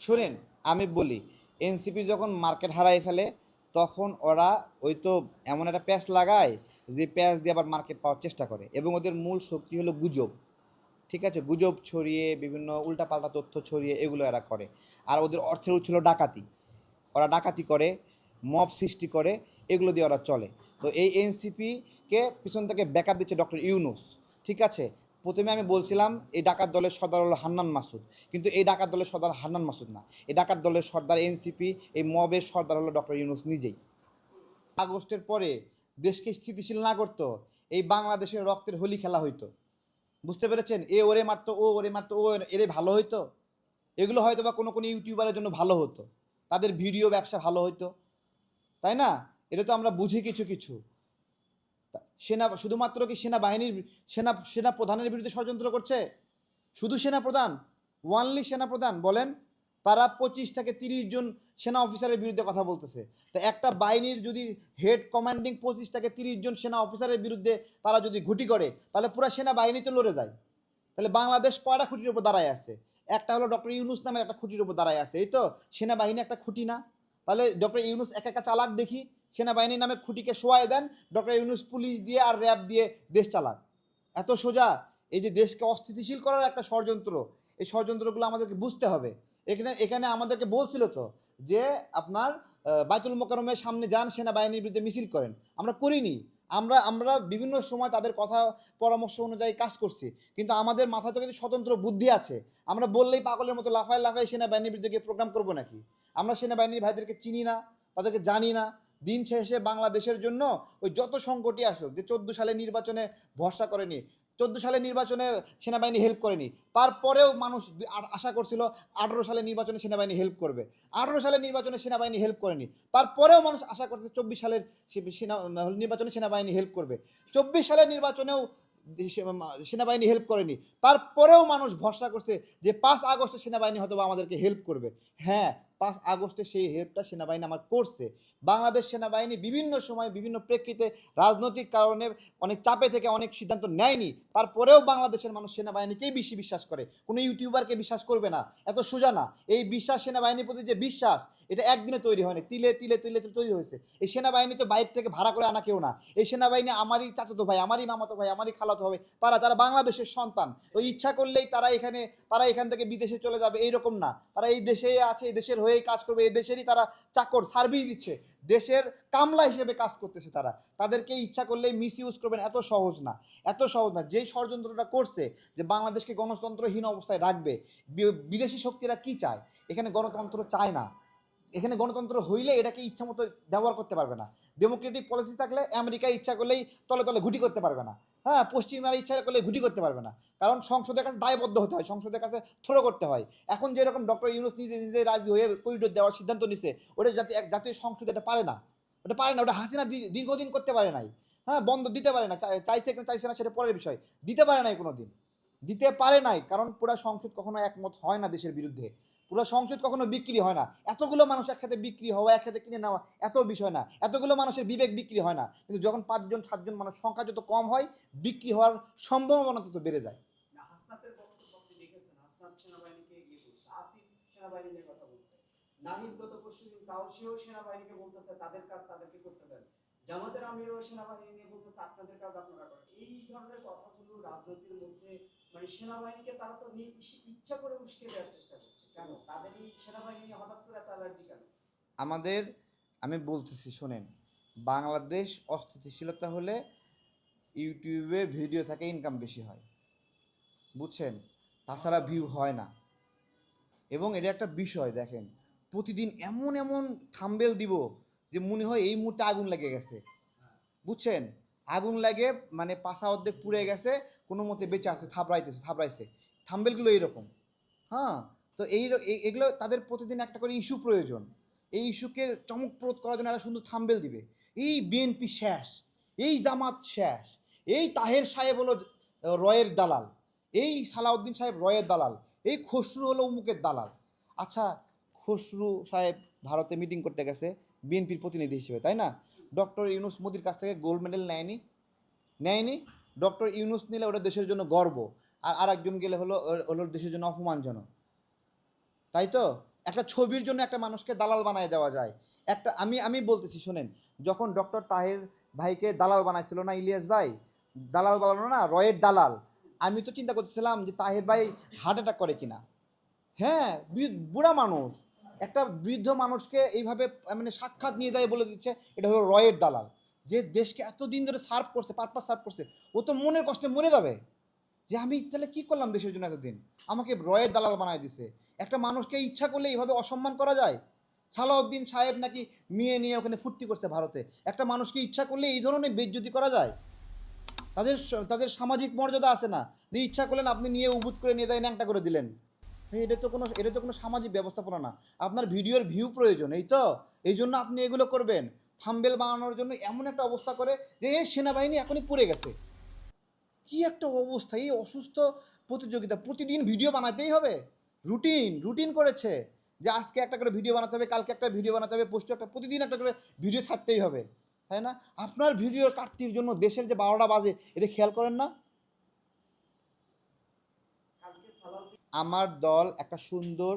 শোনেন, আমি বলি, এনসিপি যখন মার্কেট হারাই ফেলে, তখন ওরা ওই তো এমন একটা প্যাচ লাগায় যে প্যাচ দিয়ে আবার মার্কেট পাওয়ার চেষ্টা করে এবং ওদের মূল শক্তি হলো গুজব, ঠিক আছে? গুজব ছড়িয়ে, বিভিন্ন উল্টাপাল্টা তথ্য ছড়িয়ে এগুলো এরা করে। আর ওদের অর্থের হলো ডাকাতি। ওরা ডাকাতি করে, মব সৃষ্টি করে, এগুলো দিয়ে ওরা চলে। তো এই এনসিপিকে পিছন থেকে ব্যাকআপ দিচ্ছে ডক্টর ইউনুস, ঠিক আছে? প্রথমে আমি বলছিলাম, এই ডাকাত দলের সর্দার হলো হান্নান মাসুদ। কিন্তু এই ডাকাত দলের সর্দার হান্নান মাসুদ না। এই ডাকাত দলের সর্দার এনসিপি, এই মবের সর্দার হলো ডক্টর ইউনুস নিজেই। আগস্টের পরে দেশকে স্থিতিশীল না করতো, এই বাংলাদেশের রক্তের হোলি খেলা হইতো। বুঝতে পেরেছেন? এ ওরে মারতো, ও ওরে মারতো, ও এরে ভালো হইতো? এগুলো হয়তো বা কোনো কোনো ইউটিউবারের জন্য ভালো হতো। তাদের ভিডিও ব্যবসা ভালো হতো তাই না? এটা তো আমরা বুঝি কিছু কিছু। সেনা, শুধুমাত্র কি সেনাবাহিনীর, সেনা সেনা প্রধানের বিরুদ্ধে ষড়যন্ত্র করছে? শুধু সেনা প্রধান ওয়ানলি সেনা প্রধান বলেন, তারা পঁচিশ থেকে তিরিশ জন সেনা অফিসারের বিরুদ্ধে কথা বলতেছে। তা একটা বাহিনীর যদি হেড কমান্ডিং পঁচিশ থেকে তিরিশ জন সেনা অফিসারের বিরুদ্ধে তারা যদি ঘুটি করে, তাহলে পুরো সেনাবাহিনী তো লড়ে যায়। তাহলে বাংলাদেশ কয়টা খুঁটির উপর দাঁড়ায় আছে? একটা হলো ডক্টর ইউনুস নামের একটা খুঁটির উপর দাঁড়ায় আছে, এই তো? সেনাবাহিনী একটা খুঁটি না? তাহলে ডক্টর ইউনুস এক একা চালাক দেখি? সেনাবাহিনীর নামে খুঁটিকে শোয়ায় দেন ডক্টর ইউনুস পুলিশ দিয়ে আর র্যাব দিয়ে দেশ চালাক এত সোজা। এই যে দেশকে অস্থিতিশীল করার একটা ষড়যন্ত্র, এই ষড়যন্ত্রগুলো আমাদেরকে বুঝতে হবে। এখানে এখানে আমাদেরকে বলছিল তো যে আপনার বাইতুল মোকারমের সামনে যান, সেনাবাহিনীর বিরুদ্ধে মিছিল করেন। আমরা করিনি। আমরা আমরা বিভিন্ন সময় তাদের কথা, পরামর্শ অনুযায়ী কাজ করছি। কিন্তু আমাদের মাথাতে কিন্তু স্বতন্ত্র বুদ্ধি আছে। আমরা বললেই পাগলের মতো লাফায় লাফায় সেনাবাহিনীর বিরুদ্ধে গিয়ে প্রোগ্রাম করব নাকি? আমরা সেনাবাহিনীর ভাইদেরকে চিনি না, তাদেরকে জানি না। দিন শেষে বাংলাদেশের জন্য ওই যত সংকটই আসুক, যে চোদ্দ সালে নির্বাচনে ভরসা করেনি, চোদ্দ সালে নির্বাচনে সেনাবাহিনী হেল্প করেনি, তারপরেও মানুষ আশা করছিল আঠেরো সালে নির্বাচনে সেনাবাহিনী হেল্প করবে। আঠেরো সালে নির্বাচনে সেনাবাহিনী হেল্প করেনি, তারপরেও মানুষ আশা করছে চব্বিশ সালের সেনা নির্বাচনে সেনাবাহিনী হেল্প করবে। চব্বিশ সালের নির্বাচনেও সেনাবাহিনী হেল্প করেনি, তারপরেও মানুষ ভরসা করছে যে পাঁচ আগস্টে সেনাবাহিনী হয়তো আমাদেরকে হেল্প করবে। হ্যাঁ পাঁচ আগস্টে সেই হেল্পটা সেনাবাহিনী আমার করছে। বাংলাদেশ সেনাবাহিনী বিভিন্ন সময় বিভিন্ন প্রেক্ষিতে রাজনৈতিক কারণে অনেক চাপে থেকে অনেক সিদ্ধান্ত নেয়নি। তারপরেও বাংলাদেশের মানুষ সেনাবাহিনীকেই বেশি বিশ্বাস করে। কোনো ইউটিউবারকে বিশ্বাস করবে না। এত সোজা না। এই বিশ্বাস সেনাবাহিনীর প্রতি যে বিশ্বাস, এটা একদিনে তৈরি হয়নি। তিলে তিলে তিলে তিলে তৈরি হয়েছে। এই সেনাবাহিনী তো বাইরে থেকে ভাড়া করে আনা কেউ না। এই সেনাবাহিনী আমারই চাচাতো ভাই, আমারই মামাতো ভাই, আমারই খালাতো হবে তারা তারা বাংলাদেশের সন্তান। তো ইচ্ছা করলেই তারা এখানে, তারা এখান থেকে বিদেশে চলে যাবে। এইরকম না। তারা এই দেশে আছে, এই দেশের হয়েই কাজ করবে, এই দেশেরই তারা চাকর সার্ভিস দিচ্ছে। দেশের কামলা হিসেবে কাজ করতেছে তারা। তাদেরকে ইচ্ছা করলেই মিস ইউজ করবেন, এত সহজ না। এত সহজ না। যেই ষড়যন্ত্রটা করছে যে বাংলাদেশকে গণতন্ত্রহীন অবস্থায় রাখবে বিদেশি শক্তিরা কি চায়? এখানে গণতন্ত্র চায় না। এখানে গণতন্ত্র হইলে এটাকে ইচ্ছা মতো ব্যবহার করতে পারবে না। ডেমোক্রেটিক পলিসি থাকলে আমেরিকা ইচ্ছা করলেই তলে তলে ঘুটি করতে পারবে না। হ্যাঁ পশ্চিমারা ইচ্ছা করলে ঘুটি করতে পারবে না। কারণ সংসদের কাছে দায়বদ্ধ হতে হয়, সংসদের কাছে থ্রো করতে হয়। এখন যেরকম ডক্টর ইউনুস নিজে নিজে রাজি হয়ে করিডোর দেওয়ার সিদ্ধান্ত নিছে, ওটা জাতি এক জাতীয় সংসদ এটা পারে না। ওটা পারে না, ওটা হাসিনা দীর্ঘদিন করতে পারে নাই। হ্যাঁ বন্ধ দিতে পারে না চাইছে কিনা চাইছে না সেটা পরের বিষয়। দিতে পারে নাই কোনো দিন দিতে পারে নাই, কারণ পুরা সংসদ কখনো একমত হয় না দেশের বিরুদ্ধে। পুরো সংসদ কখনো বিক্রি হয় না। এতগুলো মানুষ একসাথে বিক্রি হওয়া, একসাথে কিনে নেওয়া, এত বিষয় না। এতগুলো মানুষের বিবেক বিক্রি হয় না। কিন্তু যখন পাঁচজন, সাতজন মানুষ সংখ্যা যত কম হয়, বিক্রি হওয়ার সম্ভাবনা তত বেড়ে যায়। দেন। জামাতের আমিরও সেনাবাহিনী নিয়ে বলতেছে, আপনাদের কাজ আপনারা করেন। এই ধরনের কথাগুলো রাজনীতির মধ্যে মানে সেনাবাহিনীকে তারা তো ইচ্ছা করে উস্কে দেওয়ার চেষ্টা করছে। কেন? সেনাবাহিনী হঠাৎ করে এত অ্যালার্জি কেন? আমাদের, আমি বলতেছি, শোনেন, বাংলাদেশ অস্থিতিশীলতা হলে ইউটিউবে ভিডিও থাকে ইনকাম বেশি হয়। বুঝছেন? তাছাড়া ভিউ হয় না। এবং এটা একটা বিষয়, দেখেন, প্রতিদিন এমন এমন থাম্বেল দিব যে মনে হয় এই মুহূর্তে আগুন লেগে গেছে। বুঝছেন? আগুন লাগে মানে পাশা অর্ধেক পুড়ে গেছে, কোনো মতে বেঁচে আছে থাবড়াইতেছে থাবড়াইছে থাম্বেলগুলো এইরকম। হ্যাঁ? তো এই এগুলো তাদের প্রতিদিন একটা করে ইস্যু প্রয়োজন। এই ইস্যুকে চমকপ্রদ করার জন্য একটা সুন্দর থাম্বেল দিবে। এই বিএনপি শেষ। এই জামাত শেষ। এই তাহের সাহেব হলো রয়ের দালাল। এই সালাউদ্দিন সাহেব রয়ের দালাল। এই খসরু হলো উমুকের দালাল। আচ্ছা খসরু সাহেব ভারতে মিটিং করতে গেছে বিএনপির প্রতিনিধি হিসেবে, তাই না? ডক্টর ইউনুস মোদির কাছ থেকে গোল্ড মেডেল নেয়নি। নেয়নি। ডক্টর ইউনুস নিলে ওটা দেশের জন্য গর্ব। আর আরেকজন গেলে হলো হলো দেশের জন্য অপমানজনক। তাই তো? একটা ছবির জন্য একটা মানুষকে দালাল বানায় দেওয়া যায়। একটা, আমি আমি বলতেছি, শোনেন, যখন ডক্টর তাহের ভাইকে দালাল বানাইছিল না ইলিয়াস ভাই? দালাল বানানো না, রয়ের দালাল। আমি তো চিন্তা করতেছিলাম যে তাহের ভাই হার্ট অ্যাটাক করে কিনা। হ্যাঁ বুড়া মানুষ। একটা বৃদ্ধ মানুষকে এইভাবে মানে সাক্ষাৎ নিয়ে যায় বলে দিচ্ছে, এটা হলো রয়ের দালাল। যে দেশকে এতদিন ধরে সার্ভ করছে পারপাস সার্ভ করছে, ও তো মনের কষ্টে মরে যাবে। যে আমি তাহলে কী করলাম দেশের জন্য এতদিন? আমাকে রয়ের দালাল বানায় দিছে। একটা মানুষকে ইচ্ছা করলে এইভাবে অসম্মান করা যায়? সালাউদ্দিন সাহেব নাকি মেয়ে নিয়ে ওখানে ফুর্তি করছে ভারতে। একটা মানুষকে ইচ্ছা করলে এই ধরনের বেজ্জতি করা যায়? তাদের তাদের সামাজিক মর্যাদা আছে না? যে ইচ্ছা করলেন আপনি নিয়ে উবুত করে নিয়ে দেয় ন্যাংটা করে দিলেন। এটা তো কোনো, এটা তো কোনো সামাজিক ব্যবস্থাপনা না। আপনার ভিডিওর ভিউ প্রয়োজন, এই তো? এই জন্য আপনি এগুলো করবেন। থাম্বেল বানানোর জন্য এমন একটা অবস্থা করে যে এই সেনাবাহিনী এখনই পড়ে গেছে। কি একটা অবস্থা, এই অসুস্থ প্রতিযোগিতা। প্রতিদিন ভিডিও বানাতেই হবে। রুটিন রুটিন করেছে যে আজকে একটা করে ভিডিও বানাতে হবে, কালকে একটা ভিডিও বানাতে হবে পোস্ট একটা, প্রতিদিন একটা করে ভিডিও ছাড়তেই হবে। তাই না? আপনার ভিডিওর কাটতির জন্য দেশের যে বারোটা বাজে, এটা খেয়াল করেন না কালকে সালাউদ্দিন আমার দল একটা সুন্দর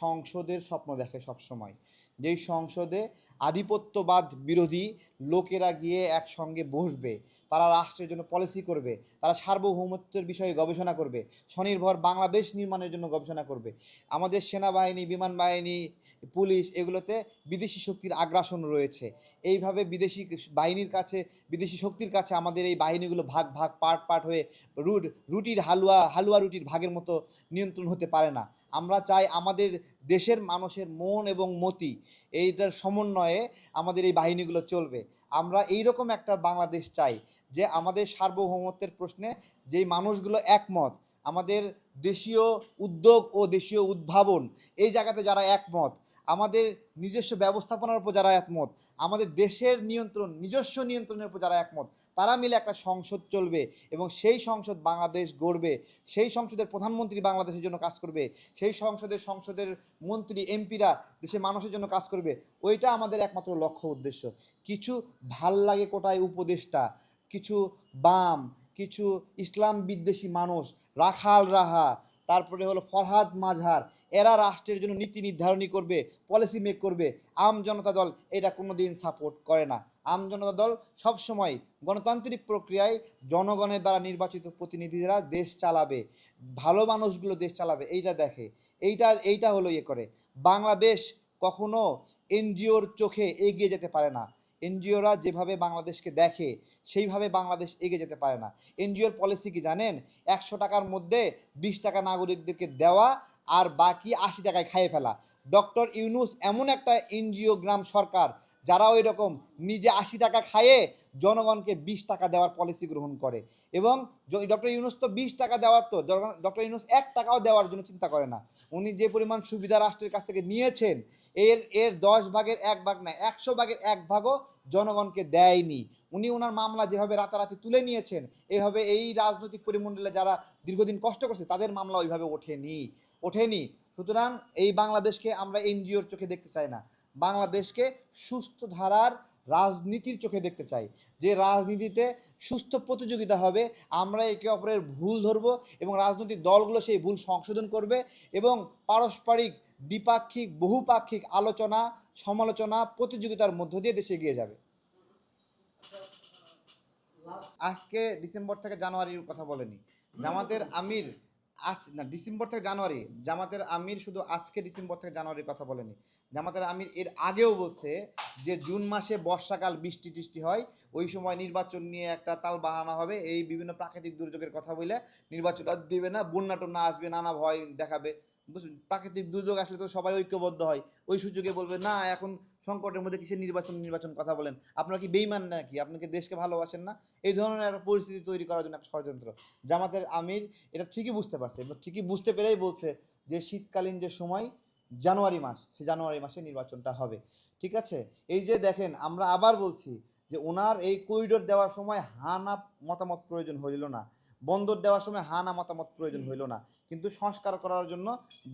সংসদের স্বপ্ন দেখে সবসময়। যেই সংসদে আধিপত্যবাদ বিরোধী লোকেরা গিয়ে একসঙ্গে বসবে। তারা রাষ্ট্রের জন্য পলিসি করবে। তারা সার্বভৌমত্বের বিষয়ে গবেষণা করবে। স্বনির্ভর বাংলাদেশ নির্মাণের জন্য গবেষণা করবে। আমাদের সেনাবাহিনী, বিমান বাহিনী, পুলিশ এগুলোতে বিদেশি শক্তির আগ্রাসন রয়েছে। এইভাবে বিদেশি বাহিনীর কাছে, বিদেশি শক্তির কাছে আমাদের এই বাহিনীগুলো ভাগ ভাগ পার্ট পার্ট হয়ে রুট, রুটির হালুয়া হালুয়া রুটির ভাগের মতো নিয়ন্ত্রণ হতে পারে না। আমরা চাই আমাদের দেশের মানুষের মন এবং মতি এইটার সমন্বয়ে আমাদের এই বাহিনীগুলো চলবে। আমরা এই রকম একটা বাংলাদেশ চাই যে আমাদের সার্বভৌমত্বের প্রশ্নে যেই মানুষগুলো একমত, আমাদের দেশীয় উদ্যোগ ও দেশীয় উদ্ভাবন, এই জায়গাতে যারা একমত আমাদের নিজস্ব ব্যবস্থাপনার উপর যারা একমত, আমাদের দেশের নিয়ন্ত্রণ, নিজস্ব নিয়ন্ত্রণের উপর যারা একমত, তারা মিলে একটা সংসদ চলবে এবং সেই সংসদ বাংলাদেশ গড়বে, সেই সংসদের প্রধানমন্ত্রী বাংলাদেশের জন্য কাজ করবে, সেই সংসদের সংসদের মন্ত্রী, এমপিরা দেশের মানুষের জন্য কাজ করবে, ওইটা আমাদের একমাত্র লক্ষ্য উদ্দেশ্য। কিছু ভালো লাগে কোটায় উপদেষ্টা, কিছু বাম, কিছু ইসলাম বিদ্বেষী মানুষ, রাখাল রাহা, তারপরে হলো ফরহাদ মাঝহার এরা রাষ্ট্রের জন্য নীতি নির্ধারণী করবে পলিসি মেক করবে। আম জনতা দল এটা কোনো দিন সাপোর্ট করে না। আম জনতা দল সবসময় গণতান্ত্রিক প্রক্রিয়ায় জনগণের দ্বারা নির্বাচিত প্রতিনিধিরা দেশ চালাবে, ভালো মানুষগুলো দেশ চালাবে, এইটা দেখে। এইটা এইটা হলো ইয়ে করে। বাংলাদেশ কখনো এনজিওর চোখে এগিয়ে যেতে পারে না। এনজিওরা যেভাবে বাংলাদেশকে দেখে, সেইভাবে বাংলাদেশ এগিয়ে যেতে পারে না। এনজিওর পলিসি কি জানেন? একশো টাকার মধ্যে বিশ টাকা নাগরিকদেরকে দেওয়া আর বাকি আশি টাকায় খাইয়ে ফেলা। ডক্টর ইউনুস এমন একটা এনজিও গ্রাম সরকার যারা ওই রকম নিজে আশি টাকা খাইয়ে জনগণকে বিশ টাকা দেওয়ার পলিসি গ্রহণ করে। এবং ডক্টর ইউনুস তো বিশ টাকা দেওয়ার তো ডক্টর ইউনুস এক টাকাও দেওয়ার জন্য চিন্তা করে না। উনি যে পরিমাণ সুবিধা রাষ্ট্রের কাছ থেকে নিয়েছেন, এর এর দশ ভাগের এক ভাগ না, একশো ভাগের এক ভাগও জনগণকে দেয়নি। উনি ওনার মামলা যেভাবে রাতারাতি তুলে নিয়েছেন, এভাবে এই রাজনৈতিক পরিমণ্ডলে যারা দীর্ঘদিন কষ্ট করছে, তাদের মামলা ওইভাবে ওঠেনি। ওঠেনি। সুতরাং এই বাংলাদেশকে আমরা এনজিওর চোখে দেখতে চাই না। বাংলাদেশকে সুস্থ ধারার রাজনীতির চোখে দেখতে চাই। যে রাজনীতিতে সুস্থ প্রতিযোগিতা হবে, আমরা একে অপরের ভুল ধরব এবং রাজনৈতিক দলগুলো সেই ভুল সংশোধন করবে এবং পারস্পরিক, দ্বিপাক্ষিক, বহুপাক্ষিক আলোচনা, সমালোচনা, প্রতিযোগিতার মধ্য দিয়ে দেশে এগিয়ে যাবে। আজকে ডিসেম্বর থেকে জানুয়ারির কথা বলেনি। জামাতের আমির আজ না, ডিসেম্বর থেকে জানুয়ারি। জামাতের আমির শুধু আজকে ডিসেম্বর থেকে জানুয়ারির কথা বলেনি। জামাতের আমির এর আগেও বলছে যে, জুন মাসে বর্ষাকাল বৃষ্টি টিষ্টি হয়। ওই সময় নির্বাচন নিয়ে একটা তাল বাহানা হবে। এই বিভিন্ন প্রাকৃতিক দুর্যোগের কথা বলে নির্বাচন আর দিবে না, বন্যা টন্যা আসবে, নানা ভয় দেখাবে। প্রাকৃতিক দুর্যোগ আসলে তো সবাই ঐক্যবদ্ধ হয়। ওই সুযোগে বলবে, না, এখন সংকটের মধ্যে কিসের নির্বাচন নির্বাচন কথা বলেন? আপনারা কি বেইমান নাকি? আপনি কি দেশকে ভালোবাসেন না? এই ধরনের একটা পরিস্থিতি তৈরি করার জন্য একটা ষড়যন্ত্র। জামাতের আমির এটা ঠিকই বুঝতে পারছে, এবং ঠিকই বুঝতে পেরেই বলছে যে, শীতকালীন যে সময়, জানুয়ারি মাস, সে জানুয়ারি মাসে নির্বাচনটা হবে। ঠিক আছে? এই যে দেখেন, আমরা আবার বলছি যে, ওনার এই করিডোর দেওয়ার সময় হানা মতামত প্রয়োজন হইল না। বন্দর দেওয়ার সময় হানা মতামত প্রয়োজন হইল না। কিন্তু সংস্কার করার জন্য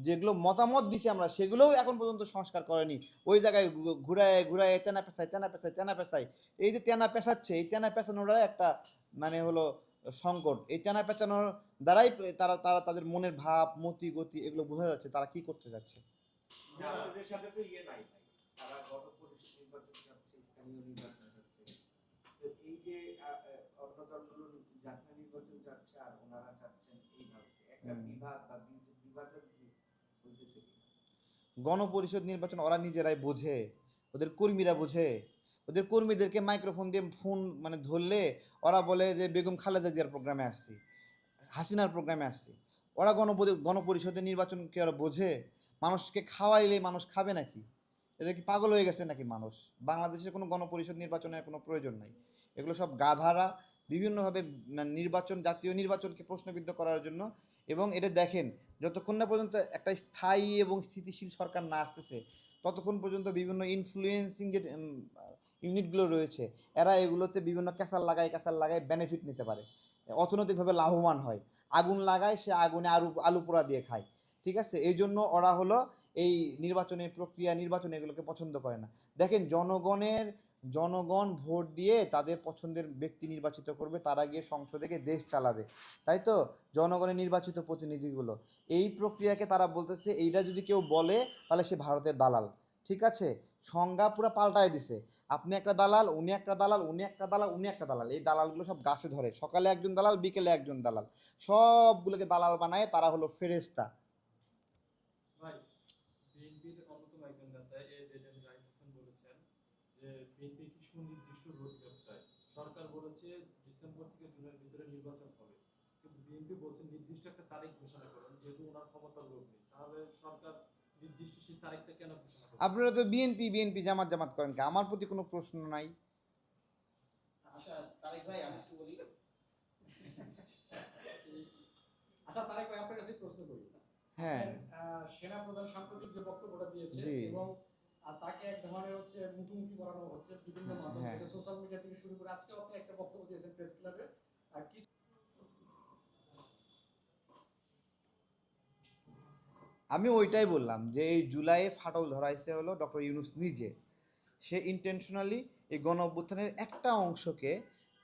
যেগুলো মতামত দিছি আমরা সেগুলোও এখন পর্যন্ত সংস্কার করেনি। ওই জায়গায় ঘুরায় ঘুরায় তেনা পেশায় তেনা পেশায় তেনা পেশায় এই যে তেনা পেশাচ্ছে এই তেনা পেঁচানোটা একটা মানে হলো সংকট। এই তেনা পেঁচানোর দ্বারাই তারা তারা তাদের মনের ভাব মতি গতি এগুলো বোঝা যাচ্ছে। তারা কি করতে যাচ্ছে? সাথে তো ইয়ে নাই তারা গত পরিষদ নির্বাচন স্থানীয় নির্বাচন চাচ্ছে তো এই যে আহ, আহ, অন্য দলগুলো জাতীয় নির্বাচন চাচ্ছে আর ওনারা চাচ্ছেন এইভাবে। একটা বিভাগ বা বিভাজন গণপরিষদ নির্বাচন ওরা নিজেরাই বোঝে ওদের কর্মীরা বোঝে ওদের কর্মীদেরকে মাইক্রোফোন দিয়ে ফোন মানে ধরলে ওরা বলে যে বেগম খালেদা জিয়ার প্রোগ্রামে আসছি হাসিনার প্রোগ্রামে আসছি। ওরা গণপরি গণপরিষদের নির্বাচন কি ওরা বোঝে মানুষকে খাওয়াইলে মানুষ খাবে নাকি? এটা কি পাগল হয়ে গেছে নাকি মানুষ? বাংলাদেশে কোনো গণপরিষদ নির্বাচনের কোনো প্রয়োজন নাই। এগুলো সব গাধারা বিভিন্নভাবে নির্বাচন, জাতীয় নির্বাচনকে প্রশ্নবিদ্ধ করার জন্য। এবং এটা দেখেন, যতক্ষণ না পর্যন্ত একটা স্থায়ী এবং স্থিতিশীল সরকার না আসতেছে, ততক্ষণ পর্যন্ত বিভিন্ন ইনফ্লুয়েন্সিং যে ইউনিটগুলো রয়েছে, এরা এগুলোতে বিভিন্ন ক্যাসাল লাগায়, ক্যাসার লাগায় বেনিফিট নিতে পারে। অর্থনৈতিকভাবে লাভবান হয়। আগুন লাগায়, সে আগুনে আলু আলু পোড়া দিয়ে খায়। ঠিক আছে? এই জন্য ওরা হলো এই নির্বাচনের প্রক্রিয়া, নির্বাচন এগুলোকে পছন্দ করে না। দেখেন, জনগণের জনগণ ভোট দিয়ে তাদের পছন্দের ব্যক্তি নির্বাচিত করবে, তারা গিয়ে সংসদে গিয়ে দেশ চালাবে। তাই তো? জনগণের নির্বাচিত প্রতিনিধিগুলো। এই প্রক্রিয়াকে তারা বলতেছে, এইটা যদি কেউ বলে, তাহলে সে ভারতের দালাল। ঠিক আছে? সংজ্ঞা পুরো পাল্টায় দিছে। আপনি একটা দালাল, উনি একটা দালাল, উনি একটা দালাল, উনি একটা দালাল। এই দালালগুলো সব গাছে ধরে। সকালে একজন দালাল, বিকেলে একজন দালাল। সবগুলোকে দালাল বানায় তারা হলো ফেরেস্তা ভাই বিএনপির অন্যতম একজন নেতা A Z M Zahid Hossain বলেছেন যে বিএনপি একটি সুনির্দিষ্ট রোডম্যাপ চায় সরকার বলেছে ডিসেম্বর থেকে জুনের ভিতরে নির্বাচন হবে। কিন্তু বিএনপি বলছে নির্দিষ্ট একটা তারিখ ঘোষণা করেন যেহেতু ওনার ক্ষমতার লোক নেই। তাহলে সরকার নির্দিষ্ট সেই তারিখটা কেন আপনারা তো বিএনপি বিএনপি জামাত জামাত করেন কি? আমার প্রতি কোনো প্রশ্ন নাই। আচ্ছা তারেক ভাই আমি একটু বলি। আচ্ছা তারেক ভাই আপনার কাছে প্রশ্ন করি। হ্যাঁ। আহ, সেনা প্রধান সাম্প্রতিক যে বক্তব্যটা দিয়েছে এবং তাকে এক ধরনের হচ্ছে মুখোমুখি করানো হচ্ছে বিভিন্ন মাধ্যম হ্যাঁ। সোশ্যাল মিডিয়া থেকে শুরু করে আজকে আপনি একটা বক্তব্য দিয়েছেন প্রেস ক্লাবে। আমি ওইটাই বললাম যে এই জুলাইয়ে ফাটল ধরাইছে হলো ডক্টর ইউনুস নিজে। সে ইন্টেনশনালি এই গণ অভ্যুত্থানের একটা অংশকে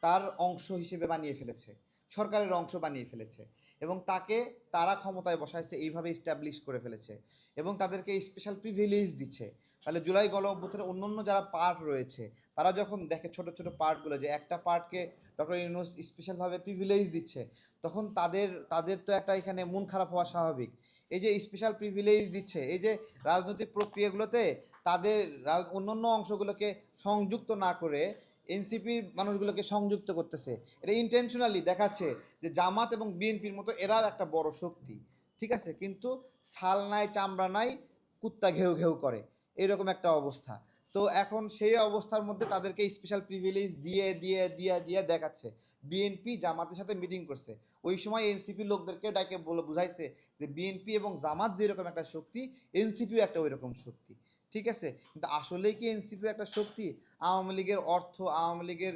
তার অংশ হিসেবে বানিয়ে ফেলেছে, সরকারের অংশ বানিয়ে ফেলেছে এবং তাকে তারা ক্ষমতায় বসাইছে, এইভাবে স্ট্যাবলিশ করে ফেলেছে এবং তাদেরকে স্পেশাল প্রিভিলেজ দিচ্ছে। তাহলে জুলাই গণ অভ্যুত্থানের অন্য যারা পার্ট রয়েছে, তারা যখন দেখে ছোট ছোট পার্টগুলো যে একটা পার্টকে ডক্টর ইউনুস স্পেশালভাবে প্রিভিলেজ দিচ্ছে, তখন তাদের তাদের তো একটা এখানে মন খারাপ হওয়া স্বাভাবিক। এই যে স্পেশাল প্রিভিলেজ দিচ্ছে, এই যে রাজনৈতিক প্রক্রিয়াগুলোতে তাদের রা- অন্যান্য অংশগুলোকে সংযুক্ত না করে এনসিপির মানুষগুলোকে সংযুক্ত করতেছে। এটা ইন্টেনশনালি দেখাচ্ছে যে জামাত এবং বিএনপির মতো এরাও একটা বড় শক্তি। ঠিক আছে? কিন্তু ছাল নাই, চামড়া নাই, কুত্তা ঘেউ ঘেউ করে। এরকম একটা অবস্থা। তো এখন সেই অবস্থার মধ্যে তাদেরকে স্পেশাল প্রিভিলেজ দিয়ে দিয়ে দিয়ে দিয়ে দেখাচ্ছে। বিএনপি জামাতের সাথে মিটিং করছে। ওই সময় এনসিপি লোকদেরকে ডাকে বলে, বুঝাইছে যে বিএনপি এবং জামাত যেরকম একটা শক্তি এনসিপিও একটা ওই রকম শক্তি। ঠিক আছে? কিন্তু আসলেই কি এনসিপি একটা শক্তি? আওয়ামী লীগের অর্থ, আওয়ামী লীগের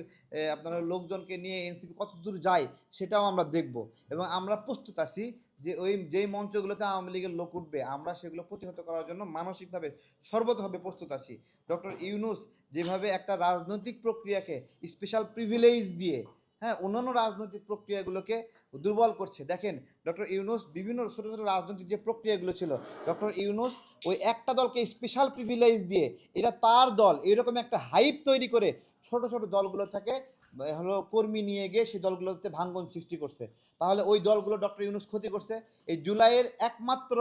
আপনার লোকজনকে নিয়ে এনসিপি কত দূর যায় সেটাও আমরা দেখব। এবং আমরা প্রস্তুত আছি যে ওই যেই মঞ্চগুলোতে আওয়ামী লীগের লোক উঠবে, আমরা সেগুলো প্রতিহত করার জন্য মানসিকভাবে সর্বতভাবে প্রস্তুত আছি। ডক্টর ইউনুস যেভাবে একটা রাজনৈতিক প্রক্রিয়াকে স্পেশাল প্রিভিলেজ দিয়ে হ্যাঁ অন্যান্য রাজনৈতিক প্রক্রিয়াগুলোকে দুর্বল করছে। দেখেন, ডক্টর ইউনুস বিভিন্ন ছোটো ছোটো রাজনৈতিক যে প্রক্রিয়াগুলো ছিল, ডক্টর ইউনুস ওই একটা দলকে স্পেশাল প্রিভিলেজ দিয়ে এটা তার দল এরকম একটা হাইপ তৈরি করে ছোট ছোট দলগুলো থেকে হলো কর্মী নিয়ে গিয়ে সেই দলগুলোতে ভাঙ্গন সৃষ্টি করছে। তাহলে ওই দলগুলো ডক্টর ইউনুস ক্ষতি করছে। এই জুলাইয়ের একমাত্র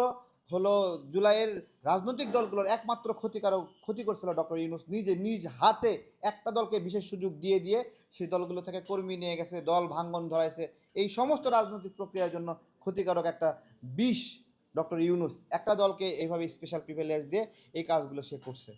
হলো জুলাইয়ের রাজনৈতিক দলগুলোর একমাত্র ক্ষতিকারক, ক্ষতি করছিল ডক্টর ইউনুস নিজে নিজ হাতে একটা দলকে বিশেষ সুযোগ দিয়ে দিয়ে সেই দলগুলো থেকে কর্মী নিয়ে গেছে, দল ভাঙ্গন ধরাইছে। এই সমস্ত রাজনৈতিক প্রক্রিয়ার জন্য ক্ষতিকারক একটা বিষ ডক্টর ইউনুস একটা দলকে এইভাবে স্পেশাল প্রিভিলেজ দিয়ে এই কাজগুলো সে করছে।